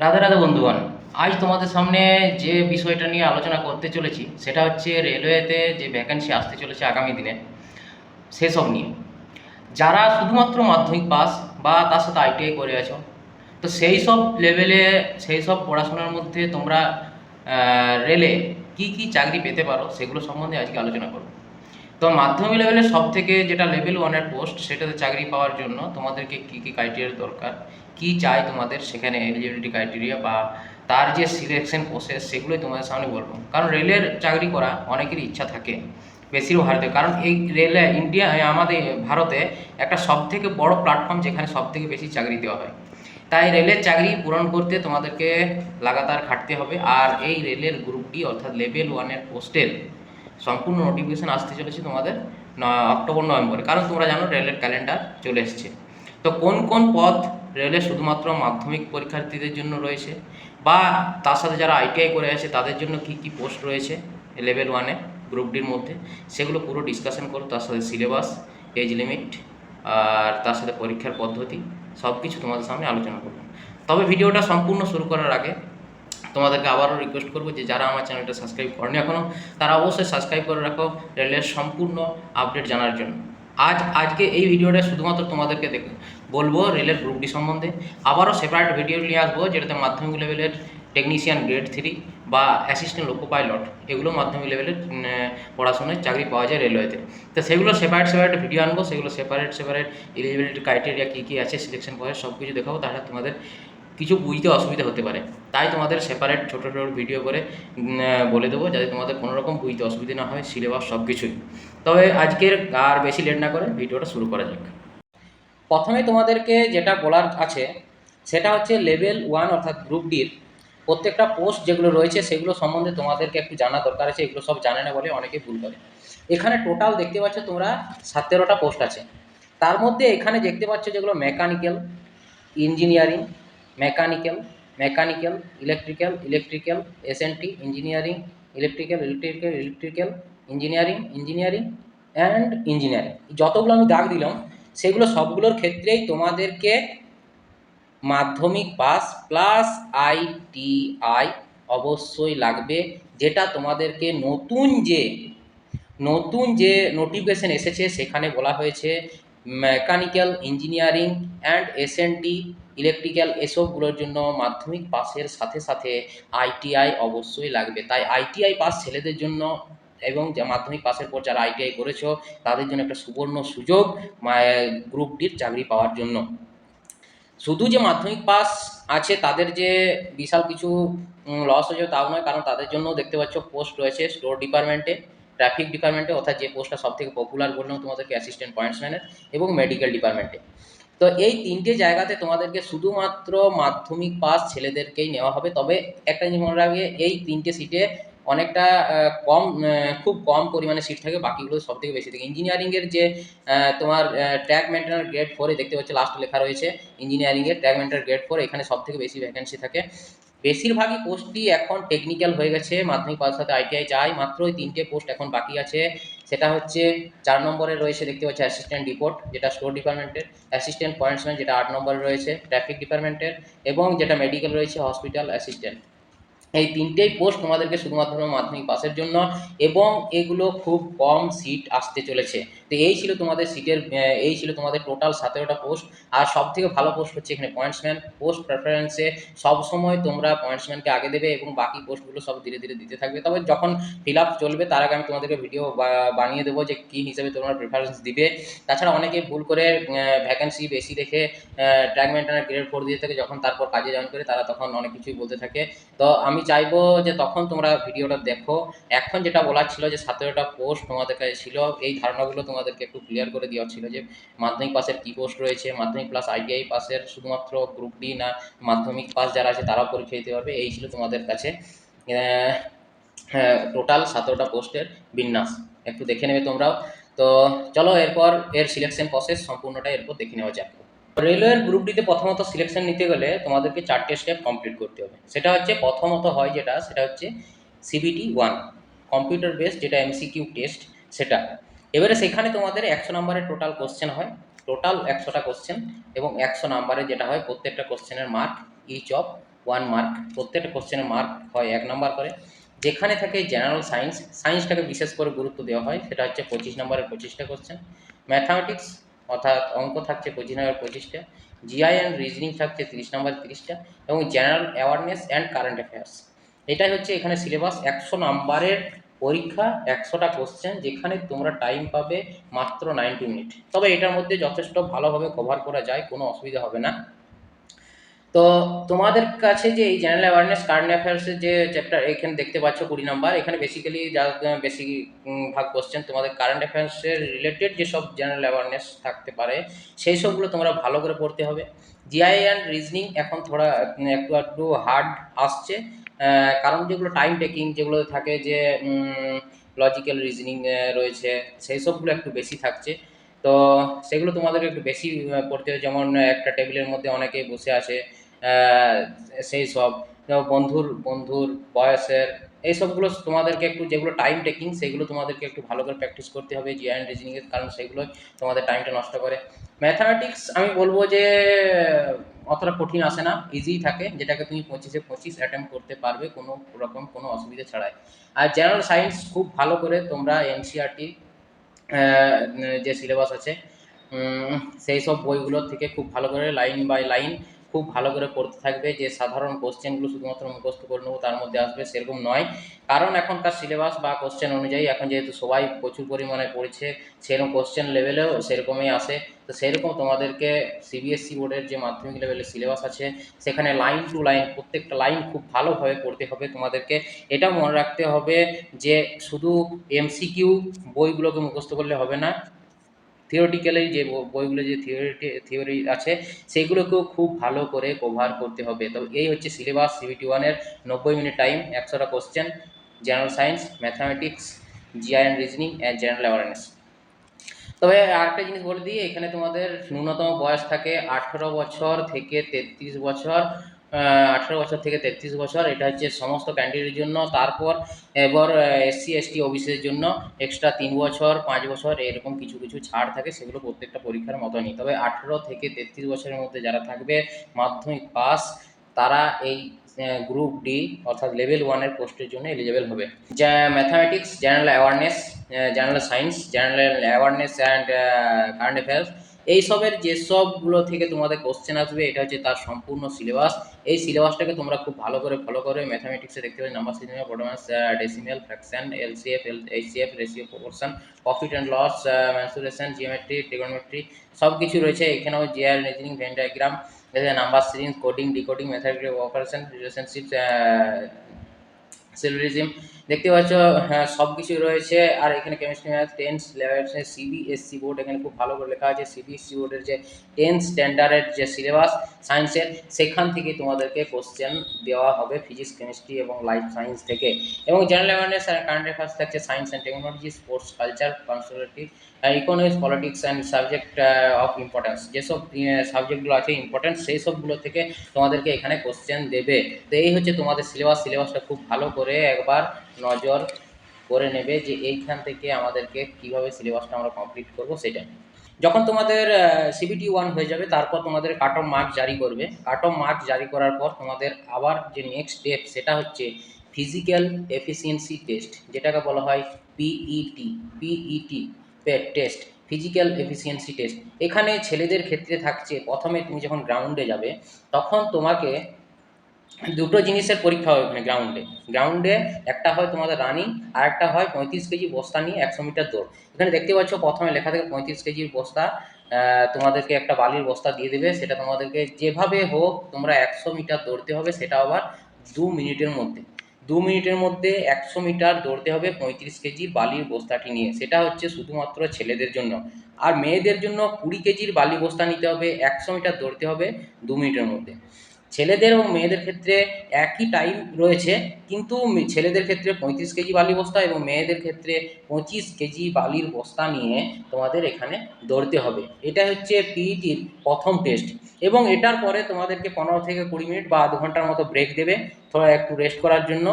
রাধে রাধে বন্ধুগণ, আজ তোমাদের সামনে যে বিষয়টা নিয়ে আলোচনা করতে চলেছি, সেটা হচ্ছে রেলওয়েতে যে ভ্যাকেন্সি আসতে চলেছে আগামী দিনে, সেসব নিয়ে। যারা শুধুমাত্র মাধ্যমিক পাস বা তার সাথে আইটিআই করে আছো, তো সেই সব লেভেলে সেই সব পড়াশোনার মধ্যে তোমরা রেলে কি কি চাকরি পেতে পারো, সেগুলো সম্বন্ধে আজকে আলোচনা করব। তো মাধ্যমিক লেভেলে সব থেকে যেটা লেভেল ওয়ানের পোস্ট সেটাতে চাকরি পাওয়ার জন্য তোমাদেরকে কী কী ক্রাইটেরিয়ার দরকার? কি চাই তোমাদের সেখানে এলিজিবিলিটি ক্রাইটেরিয়া বা তার যে সিলেকশন প্রসেস সেগুলোই তোমাদের সামনে বলব। কারণ রেলের চাকরি করা অনেকেরই ইচ্ছা থাকে বেশিরভাগ ভারতে কারণ এই রেলে ইন্ডিয়া আমাদের ভারতে একটা সব থেকে বড় প্ল্যাটফর্ম যেখানে সব থেকে বেশি চাকরি দেওয়া হয়। তাই রেলের চাকরি পূরণ করতে তোমাদেরকে লাগাতার খাটতে হবে। আর এই রেলের গ্রুপটি অর্থাৎ লেভেল ওয়ানের পোস্টের সম্পূর্ণ নোটিফিকেশান আসতে চলেছে তোমাদের অক্টোবর, নভেম্বরে। কারণ তোমরা জানো রেলের ক্যালেন্ডার চলে এসছে। তো কোন কোন পদ রেলে শুধুমাত্র মাধ্যমিক পরীক্ষার্থীদের জন্য রয়েছে? বা তার সাথে যারা আইটিআই করে আছে, তাদের জন্য কি কি পোস্ট রয়েছে লেভেল ওয়ানে গ্রুপ ডির মধ্যে? সেগুলো পুরো ডিসকাশন করো, তার সাথে সিলেবাস এজ লিমিট আর তার সাথে পরীক্ষার পদ্ধতি সব কিছু তোমাদের সামনে আলোচনা করব। তবে ভিডিওটা সম্পূর্ণ শুরু করার আগে তোমাদেরকে আবারও রিকোয়েস্ট করব যে যারা আমার চ্যানেলটা সাবস্ক্রাইব করেনি এখনও তারা অবশ্যই সাবস্ক্রাইব করে রাখো, রেলের সম্পূর্ণ আপডেট জানার জন্য। আজ, আজকে এই ভিডিওটা শুধুমাত্র তোমাদেরকে দেখ। বলব রেলের গ্রুপ ডি সম্বন্ধে। আবারও সেপারেট ভিডিও নিয়ে আসব, যেটাতে মাধ্যমিক লেভেলের টেকনিশিয়ান গ্রেড থ্রি বা অ্যাসিস্ট্যান্ট লোকো পাইলট এগুলো মাধ্যমিক লেভেলের পড়াশোনায় চাকরি পাওয়া যায় রেলওয়েতে। তো সেগুলো সেপারেট সেপারেট ভিডিও আনব, সেগুলো সেপারেট সেপারেট এলিজিবিলিটি ক্রাইটেরিয়া কী কী আছে সিলেকশন প্রসেস সব কিছু দেখাবো তাহলে তোমাদের কিছু বুঝতে অসুবিধা হতে পারে। তাই তোমাদের সেপারেট ছোটো ছোটো ভিডিও করে বলে দেবো যাতে তোমাদের কোনো রকম বুঝতে অসুবিধা না হয় সিলেবাস সব কিছুই তবে আজকের আর বেশি লেট না করে ভিডিওটা শুরু করা যাক। প্রথমে তোমাদেরকে যেটা বলার আছে, সেটা হচ্ছে লেভেল ওয়ান অর্থাৎ গ্রুপ ডির প্রত্যেকটা পোস্ট যেগুলো রয়েছে, সেগুলো সম্বন্ধে তোমাদেরকে একটু জানা দরকার আছে, এগুলো সব জানে না বলে অনেকে ভুল করে। এখানে টোটাল দেখতে পাচ্ছ তোমরা সতেরোটা পোস্ট আছে। তার মধ্যে এখানে দেখতে পাচ্ছ যেগুলো mechanical engineering mechanical mechanical electrical electrical SNT engineering electrical electrical electrical engineering engineering and engineering যতগুলো আমি দাগ দিলাম, সেগুলো সবগুলোর ক্ষেত্রেই তোমাদেরকে মাধ্যমিক পাস প্লাস আইটিআই অবশ্যই লাগবে, যেটা তোমাদেরকে নতুন যে নতুন যে নোটিফিকেশন এসেছে, সেখানে বলা হয়েছে mechanical engineering and S SNT electrical এসবগুলোর জন্য মাধ্যমিক পাসের সাথে সাথে আইটিআই অবশ্যই লাগবে। তাই আইটিআই পাস ছেলেদের জন্য এবং যা মাধ্যমিক পাসের পর যারা আইটিআই করেছ, তাদের জন্য একটা সুবর্ণ সুযোগ গ্রুপ ডির চাকরি পাওয়ার জন্য। শুধু যে মাধ্যমিক পাস আছে, তাদের যে বিশাল কিছু লস হয়েছে তাও নয়, কারণ তাদের জন্য দেখতে পাচ্ছ পোস্ট রয়েছে স্টোর ডিপার্টমেন্টে ট্রাফিক ডিপার্টমেন্টে অর্থাৎ যে পোস্টটা সব থেকে পপুলার বললাম তোমাদেরকে অ্যাসিস্ট্যান্ট পয়েন্টসম্যানের এবং মেডিকেল ডিপার্টমেন্টে তো এই তিনটে জায়গাতে তোমাদেরকে শুধুমাত্র মাধ্যমিক পাস ছেলেদেরকেই নেওয়া হবে। তবে একটা জিনিস মনে রাখবে, এই তিনটে সিটে অনেকটা কম খুব কম পরিমাণে সিট থাকে, বাকিগুলো সব থেকে বেশি থাকে। ইঞ্জিনিয়ারিংয়ের যে তোমার ট্র্যাক মেনটেনার গ্রেড ফোরে দেখতে পাচ্ছ লাস্ট লেখা রয়েছে ইঞ্জিনিয়ারিংয়ের ট্র্যাক মেনটেনার গ্রেড ফোর এখানে সব থেকে বেশি ভ্যাকেন্সি থাকে। বেশিরভাগই পোস্টই এখন টেকনিক্যাল হয়ে গেছে, মাধ্যমিক পাস সাথে আইটিআই চাই মাত্র ওই তিনটে পোস্ট এখন বাকি আছে। সেটা হচ্ছে চার নম্বরে রয়েছে, দেখতে পাচ্ছি অ্যাসিস্ট্যান্ট ডিপোর্ট যেটা স্টোর ডিপার্টমেন্টের অ্যাসিস্ট্যান্ট পয়েন্টসম্যান যেটা আট নম্বরে রয়েছে ট্রাফিক ডিপার্টমেন্টের এবং যেটা মেডিকেল রয়েছে হসপিটাল অ্যাসিস্ট্যান্ট এই তিনটেই পোস্ট তোমাদেরকে শুধুমাত্র মাধ্যমিক পাসের জন্য, এবং এগুলো খুব কম সিট আসতে চলেছে। তো এই ছিল তোমাদের সিটের এই ছিল তোমাদের টোটাল সতেরোটা পোস্ট আর সব থেকে ভালো পোস্ট হচ্ছে এখানে পয়েন্টসম্যান পোস্ট প্রেফারেন্সে সবসময় তোমরা পয়েন্টসম্যানকে আগে দেবে এবং বাকি পোস্টগুলো সব ধীরে ধীরে দিতে থাকবে। তবে যখন ফিল আপ চলবে, তার আগে আমি তোমাদেরকে ভিডিও বানিয়ে দেবো যে কী হিসেবে তোমরা প্রেফারেন্স দিবে। তাছাড়া অনেকে ভুল করে ভ্যাকেন্সি বেশি দেখে ট্র্যাক মেন্টেনার গ্রেড ফোর দিয়ে থাকে, যখন তারপর কাজে জয়েন করে, তারা তখন অনেক কিছুই বলতে থাকে। তো আমি চাইব যে তখন তোমরা ভিডিওটা দেখো। এখন যেটা বলার ছিল যে সতেরোটা পোস্ট তোমাদের কাছে ছিল, এই ধারণাগুলো তোমাদেরকে একটু ক্লিয়ার করে দেওয়া ছিল যে মাধ্যমিক পাসের কী পোস্ট রয়েছে, মাধ্যমিক প্লাস আইটিআই পাসের শুধুমাত্র গ্রুপ ডি না, মাধ্যমিক পাস যারা আছে তারাও পরীক্ষা দিতে পারবে। এই ছিল তোমাদের কাছে। টোটাল সতেরোটা পোস্টের বিন্যাস। একটু দেখে নেবে তোমরাও। তো চলো এরপর এর সিলেকশন প্রসেস সম্পূর্ণটা এরপর দেখে নেওয়া যাক। রেলওয়ের গ্রুপ ডিতে প্রথমত সিলেকশন নিতে গেলে তোমাদেরকে চারটে স্টেপ কমপ্লিট করতে হবে। সেটা হচ্ছে প্রথমত হয় যেটা, সেটা হচ্ছে সিবিটি ওয়ান কম্পিউটার বেসড যেটা এমসিকিউ টেস্ট সেটা। এবারে সেখানে তোমাদের একশো নম্বরের টোটাল কোশ্চেন হয়। টোটাল একশোটা কোশ্চেন এবং একশো নম্বরে যেটা হয় প্রত্যেকটা কোশ্চেনের mark each of one mark প্রত্যেকটা কোশ্চেনের মার্ক হয় এক নাম্বার করে। যেখানে থাকে জেনারেল সায়েন্স সায়েন্সটাকে বিশেষ করে গুরুত্ব দেওয়া হয়। সেটা হচ্ছে পঁচিশ নম্বরের পঁচিশটা কোশ্চেন ম্যাথামেটিক্স অর্থাৎ অঙ্ক থাকছে পঁচিশ নম্বর পঁচিশটা। জিআই অ্যান্ড রিজনিং থাকছে তিরিশ নম্বর তিরিশটা। এবং general awareness and current affairs এটাই হচ্ছে এখানে সিলেবাস একশো নাম্বারের পরীক্ষা একশোটা কোশ্চেন যেখানে তোমরা টাইম পাবে মাত্র নাইনটি মিনিট তবে এটার মধ্যে যথেষ্ট ভালোভাবে কভার করা যায়, কোনো অসুবিধা হবে না। তো তোমাদের কাছে যে এই জেনারেল অ্যাওয়ারনেস কারেন্ট অ্যাফেয়ার্সের যে চ্যাপ্টার এখানে দেখতে পাচ্ছ কুড়ি নাম্বার এখানে বেসিক্যালি যা, বেশি ভাগ কোশ্চেন তোমাদের কারেন্ট অ্যাফেয়ার্সের রিলেটেড যেসব জেনারেল অ্যাওয়ারনেস থাকতে পারে, সেই সবগুলো তোমরা ভালো করে পড়তে হবে। জিআই অ্যান্ড রিজনিং এখন থোড়া, একটু একটু হার্ড আসছে। কারণ যেগুলো টাইম টেকিং যেগুলো থাকে যে লজিক্যাল রিজনিং রয়েছে, সেই সবগুলো একটু বেশি থাকছে। তো সেগুলো তোমাদেরকে একটু বেশি পড়তে হবে। যেমন একটা টেবিলের মধ্যে অনেকে বসে আছে সেই সব। বন্ধুর বন্ধুর, বয়সের, এই সবগুলো তোমাদেরকে একটু যেগুলো টাইম টেকিং সেগুলো তোমাদেরকে একটু ভালো করে প্র্যাকটিস করতে হবে জি অ্যান্ড রিজনিংয়ের কারণ সেগুলো তোমাদের টাইমটা নষ্ট করে। ম্যাথামেটিক্স আমি বলব যে অতটা কঠিন আসে না ইজিই থাকে, যেটাকে তুমি পঁচিশে পঁচিশ অ্যাটেম্প করতে পারবে কোনো রকম, কোনো অসুবিধা ছাড়াই। আর জেনারেল সায়েন্স খুব ভালো করে তোমরা এনসিআরটি যে সিলেবাস আছে সেই সব বইগুলোর থেকে খুব ভালো করে লাইন বাই লাইন খুব ভালো করে পড়তে থাকবে যে সাধারণ কোশ্চেনগুলো শুধুমাত্র মুখস্থ করে নেব, তার মধ্যে আসবে সেরকম নয়। কারণ এখনকার সিলেবাস বা কোশ্চেন অনুযায়ী এখন যেহেতু সবাই প্রচুর পরিমাণে পড়ছে, সেরকম কোশ্চেন লেভেলেও সেরকমই আসে। তো সেরকম তোমাদেরকে সিবিএসসি বোর্ডের যে মাধ্যমিক লেভেলের সিলেবাস আছে, সেখানে লাইন টু লাইন প্রত্যেকটা লাইন খুব ভালোভাবে পড়তে হবে তোমাদেরকে। এটা মনে রাখতে হবে যে শুধু এমসিকিউ বইগুলোকে মুখস্থ করলে হবে না থিওরিটিক্যালি যে বইগুলো যে থিওরিটি থিওরি আছে সেইগুলোকেও খুব ভালো করে কভার করতে হবে। তো এই হচ্ছে সিলেবাস সিবিটি ওয়ানের নব্বই মিনিট টাইম একশোটা question general science mathematics GI and reasoning and general awareness তবে আরেকটা জিনিস বলে দিই, এখানে তোমাদের ন্যূনতম বয়স থাকে আঠেরো বছর থেকে তেত্রিশ বছর। আঠেরো বছর থেকে তেত্রিশ বছর, এটা হচ্ছে সমস্ত ক্যান্ডিডেটের জন্য। তারপর এবার এসসি এসটি ওবিসির জন্য এক্সট্রা তিন বছর, পাঁচ বছর, এরকম কিছু কিছু ছাড় থাকে, সেগুলো প্রত্যেকটা পরীক্ষার মতনই। তবে আঠেরো থেকে তেত্রিশ বছরের মধ্যে যারা থাকবে, মাধ্যমিক পাস তারা এই গ্রুপ ডি অর্থাৎ লেভেল ওয়ানের পোস্টের জন্য এলিজেবল হবে। যা mathematics general awareness general science general awareness and current affairs এইসবের যেসবগুলো থেকে তোমাদের কোশ্চেন আসবে, এটা হচ্ছে তার সম্পূর্ণ সিলেবাস এই সিলেবাসটাকে তোমরা খুব ভালো করে ফলো করে। ম্যাথামেটিক্সে দেখতে পাবে number system প্রোটোমাস decimal fraction LCF L HCF ratio proportion profit and loss mensuration geometry trigonometry সব কিছু রয়েছে। এখানেও GR reasoning Venn diagram number series coding decoding mathematical operation relationship syllogism দেখতে পাচ্ছ হ্যাঁ সব কিছু রয়েছে। আর এখানে chemistry tenth level CBSE board এখানে খুব ভালো করে লেখা আছে। সিবিএসসি বোর্ডের যে টেন্থ স্ট্যান্ডার্ডের যে সিলেবাস সায়েন্সের সেখান থেকে তোমাদেরকে কোশ্চেন দেওয়া হবে ফিজিক্স কেমিস্ট্রি এবং লাইফ সায়েন্স থেকে। এবং জেনারেল অ্যাওয়ারনেস আর কারেন্ট অ্যাফেয়ার্স থাকছে science and technology sports culture conservative economics politics and subject of importance যেসব সাবজেক্টগুলো আছে ইম্পর্টেন্ট সেই সবগুলো থেকে তোমাদেরকে এখানে কোশ্চেন দেবে। তো এই হচ্ছে তোমাদের সিলেবাস সিলেবাসটা খুব ভালো করে একবার নজর করে নেবে যে এইখান থেকে আমাদেরকে কীভাবে সিলেবাসটা আমরা কমপ্লিট করব সেটা যখন তোমাদের সিবিটি ওয়ান হয়ে যাবে, তারপর তোমাদের কাট অফ মার্ক জারি করবে। কাট অফ মার্ক জারি করার পর তোমাদের আবার যে নেক্সট স্টেপ সেটা হচ্ছে ফিজিক্যাল এফিসিয়েন্সি টেস্ট যেটাকে বলা হয় PET PET test physical efficiency test এখানে ছেলেদের ক্ষেত্রে থাকছে, প্রথমে তুমি যখন গ্রাউন্ডে যাবে, তখন তোমাকে দুটো জিনিসের পরীক্ষা হয় ওখানে গ্রাউন্ডে গ্রাউন্ডে একটা হয় তোমাদের রানিং আর একটা হয় পঁয়ত্রিশ কেজি বস্তা নিয়ে একশো মিটার দৌড়। এখানে দেখতে পাচ্ছ প্রথমে লেখা থাকে পঁয়ত্রিশ কেজির বস্তা তোমাদেরকে একটা বালির বস্তা দিয়ে দেবে, সেটা তোমাদেরকে যেভাবে হোক তোমরা একশো মিটার দৌড়তে হবে, সেটা আবার দু মিনিটের মধ্যে। দু মিনিটের মধ্যে একশো মিটার দৌড়তে হবে পঁয়ত্রিশ কেজির বালির বস্তাটি নিয়ে। সেটা হচ্ছে শুধুমাত্র ছেলেদের জন্য। আর মেয়েদের জন্য কুড়ি কেজির বালি বস্তা নিতে হবে, একশো মিটার দৌড়তে হবে দু মিনিটের মধ্যে। ছেলেদের এবং মেয়েদের ক্ষেত্রে একই টাইম রয়েছে, কিন্তু ছেলেদের ক্ষেত্রে পঁয়ত্রিশ কেজি বালির বস্তা এবং মেয়েদের ক্ষেত্রে পঁচিশ কেজি বালির বস্তা নিয়ে তোমাদের এখানে দৌড়তে হবে। এটা হচ্ছে পিইটির প্রথম টেস্ট এবং এটার পরে তোমাদেরকে পনেরো থেকে কুড়ি মিনিট বা আধ ঘণ্টার মতো ব্রেক দেবে থোড়া একটু রেস্ট করার জন্য।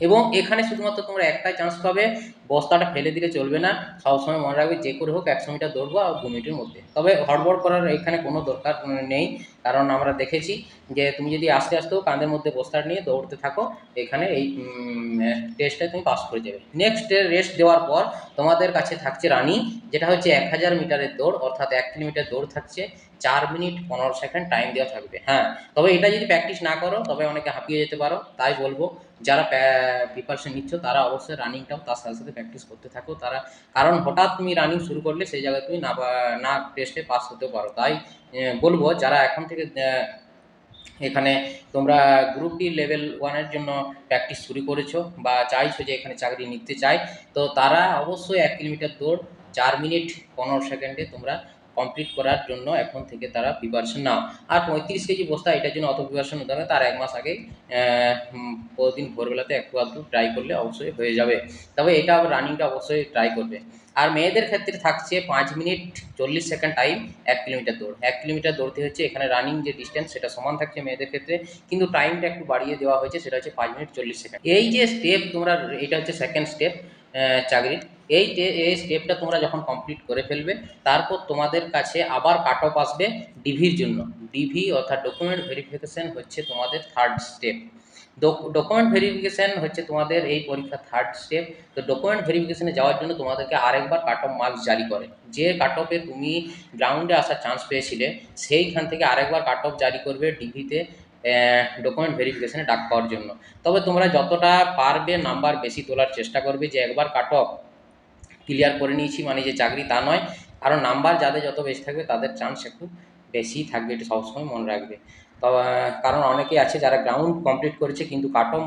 এবং এখানে শুধুমাত্র তোমরা একটাই চান্স পাবে, বস্তাটা ফেলে দিলে চলবে না। সবসময় মনে রাখবে যে করে হোক একশো মিটার দৌড়বো আর দু মিনিটের মধ্যে। তবে হড়বড় করার এখানে কোনো দরকার নেই, কারণ আমরা দেখেছি যে তুমি যদি আস্তে আস্তেও কাঁধের মধ্যে বস্তাটা নিয়ে দৌড়তে থাকো, এখানে এই টেস্টটা তুমি পাস করে যাবে। নেক্সট রেস্ট দেওয়ার পর তোমাদের কাছে থাকছে রানিং, যেটা হচ্ছে এক হাজার মিটারের দৌড়, অর্থাৎ এক কিলোমিটার দৌড় থাকছে, চার মিনিট পনেরো সেকেন্ড টাইম দেওয়া থাকবে। হ্যাঁ তবে এটা যদি প্র্যাকটিস না করো, তবে অনেকে হাঁপিয়ে যেতে পারো, তাই বলব। যারা প্রিপারেশন নিচ্ছ, তারা অবশ্যই রানিংটাও তার সাথে সাথে প্র্যাকটিস করতে থাকো। তারা, কারণ হঠাৎ তুমি রানিং শুরু করলে সেই জায়গায় তুমি না না টেস্টে পাস হতেও পারো। তাই বলব যারা এখন থেকে এখানে তোমরা গ্রুপ ডি লেভেল ওয়ানের জন্য প্র্যাকটিস শুরু করেছ বা চাইছো যে এখানে চাকরি নিতে চাই, তো তারা অবশ্যই এক কিলোমিটার দৌড়, চার মিনিট পনেরো সেকেন্ডে তোমরা কমপ্লিট করার জন্য এখন থেকে তারা প্রিপারেশন নাও। আর পঁয়ত্রিশ কেজি বস্তা, এটার জন্য অত প্রিপারেশন হতে হবে তার এক মাস আগে প্রতিদিন ভোরবেলাতে একটু আধটু ট্রাই করলে অবশ্যই হয়ে যাবে। তবে এটা রানিংটা অবশ্যই ট্রাই করবে। আর মেয়েদের ক্ষেত্রে থাকছে পাঁচ মিনিট চল্লিশ সেকেন্ড টাইম এক কিলোমিটার দৌড়। এক কিলোমিটার দৌড়তে হচ্ছে এখানে রানিং যে ডিস্টেন্স সেটা সমান থাকছে মেয়েদের ক্ষেত্রে। কিন্তু টাইমটা একটু বাড়িয়ে দেওয়া হয়েছে, সেটা হচ্ছে পাঁচ মিনিট চল্লিশ সেকেন্ড এই যে স্টেপ তোমরা, এটা হচ্ছে সেকেন্ড স্টেপ চাকরির। এই এই স্টেপটা তোমরা যখন কমপ্লিট করে ফেলবে, তারপর তোমাদের কাছে আবার কাট অফ আসবে ডিভির জন্য। ডিভি অর্থাৎ ডকুমেন্ট ভেরিফিকেশন হচ্ছে তোমাদের থার্ড স্টেপ ডকুমেন্ট ভেরিফিকেশন হচ্ছে তোমাদের এই পরীক্ষা থার্ড স্টেপ তো ডকুমেন্ট ভেরিফিকেশনে যাওয়ার জন্য তোমাদেরকে আরেকবার কাট অফ মার্কস জারি করে। যে কাট অফে তুমি গ্রাউন্ডে আসার চান্স পেয়েছিলে, সেইখান থেকে আরেকবার কাট অফ জারি করবে ডিভিতে ডকুমেন্ট ভেরিফিকেশনে ডাক পাওয়ার জন্য। তবে তোমরা যতটা পারবে নাম্বার বেশি তোলার চেষ্টা করবে যে একবার কাট অফ ক্লিয়ার করে নিয়েছি মানে যে চাকরি তা নয়। আরও নাম্বার যাদের যত বেশি থাকবে, তাদের চান্স একটু বেশি থাকবে, এটা সবসময় মনে রাখবে। কারণ অনেকেই আছে যারা গ্রাউন্ড কমপ্লিট করেছে, কিন্তু কাট অফ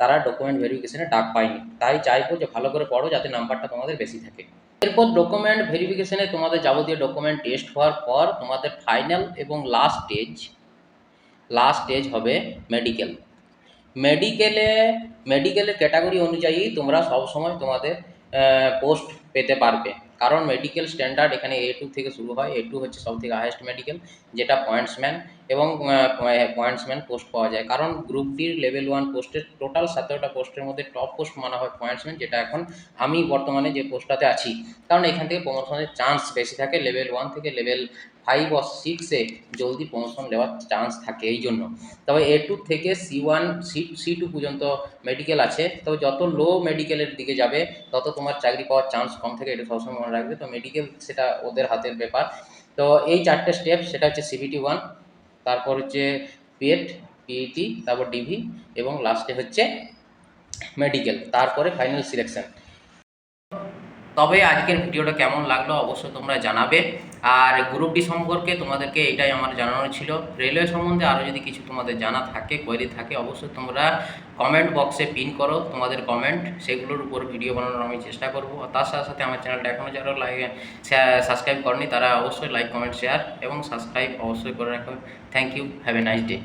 তারা ডকুমেন্ট ভেরিফিকেশনে ডাক পায়নি। তাই চাইব যে ভালো করে পড়ো, যাতে নাম্বারটা তোমাদের বেশি থাকে। এরপর ডকুমেন্ট ভেরিফিকেশনে তোমাদের যাবতীয় ডকুমেন্ট টেস্ট হওয়ার পর, তোমাদের ফাইনাল এবং লাস্ট স্টেজ লাস্ট স্টেজ হবে মেডিকেল মেডিকেলে মেডিকেলের ক্যাটাগরি অনুযায়ী তোমরা সবসময় তোমাদের পোস্ট পেতে পারবে। কারণ মেডিকেল স্ট্যান্ডার্ড এখানে এ টু থেকে শুরু হয়। এ টু হচ্ছে সব থেকে হায়েস্ট মেডিকেল যেটা পয়েন্টসম্যান এবং পয়েন্টসম্যান পোস্ট পাওয়া যায়। কারণ গ্রুপ ডির লেভেল ওয়ান পোস্টের টোটাল সতেরোটা পোস্টের মধ্যে টপ পোস্ট মানা হয় পয়েন্টসম্যান যেটা এখন আমি বর্তমানে যে পোস্টটাতে আছি। কারণ এখান থেকে প্রমোশনের চান্স বেশি থাকে লেভেল ওয়ান থেকে লেভেল ফাইভ ও সিক্সে জলদি প্রমোশন নেওয়ার চান্স থাকে এই জন্য। তবে এ টু থেকে C one C C two পর্যন্ত মেডিকেল আছে। তবে যত লো মেডিকেলের দিকে যাবে, তত তোমার চাকরি পাওয়ার চান্স কম থাকে, এটা সবসময় মনে রাখবে। তো মেডিকেল সেটা ওদের হাতের ব্যাপার। তো এই চারটে স্টেপ সেটা হচ্ছে সিবিটি ওয়ান তারপর হচ্ছে পিএড পিইটি তারপর ডিভি এবং লাস্টে হচ্ছে মেডিকেল তারপরে ফাইনাল সিলেকশন তবে আজকের ভিডিওটা কেমন লাগল অবশ্যই তোমরা জানাবে। আর গ্রুপ ডি সম্পর্কে তোমাদেরকে এটাই আমার জানানো ছিল। রেলওয়ে সম্বন্ধে আরও যদি কিছু তোমাদের জানা থাকে কোয়েরি থাকে, অবশ্যই তোমরা কমেন্ট বক্সে পিন করো। তোমাদের কমেন্ট সেগুলোর উপর ভিডিও বানানোর আমি চেষ্টা করব। তার সাথে সাথে আমার চ্যানেলটা এখনও যারা লাইক সাবস্ক্রাইব করেনি, তারা অবশ্যই লাইক কমেন্ট শেয়ার এবং সাবস্ক্রাইব অবশ্যই করে রাখো thank you have a nice day